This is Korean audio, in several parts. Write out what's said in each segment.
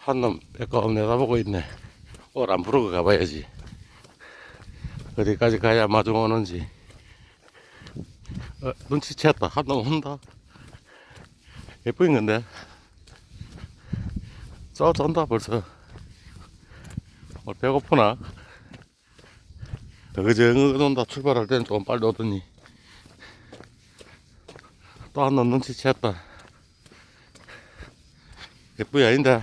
한놈 빼꼼 내다보고 있네. 오늘 안 부르고 가봐야지. 어디까지 가야 마중 오는지. 어, 눈치챘다. 한놈 온다. 예쁘긴 건데. 저 쩐다 벌써. 오늘 배고프나? 어그저그 온다 출발할 때는 좀 빨리 오더니 또 한놈 눈치챘다. 예쁘이 아닌데.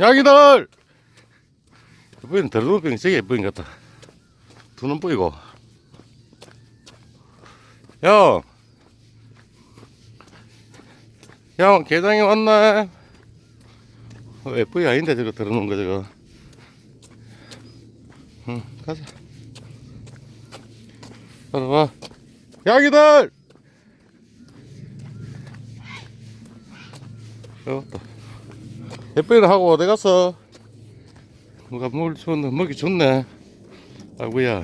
야기들! 예쁘인 더러운병 되게 예쁘인 것 같다. 두 눈 보이고. 형! 형, 개장이 왔나? 어, 예쁘이 아닌데, 저거 들어놓은 거, 저거. 응, 가자. 따라와. 야기들! 어, 또. 예쁘이를 하고 어디 갔어? 누가 물 줬네, 먹이 줬네. 아이고야.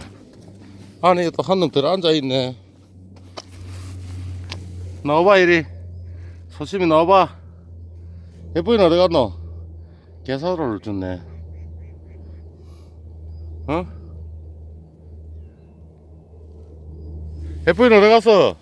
안에 또 한 놈 들어 앉아있네. 나와봐, 이리. 소심히 나와봐. 예쁘이는 어디 갔노? 개사로를 줬네. 어? 예쁘이는 어디 갔어?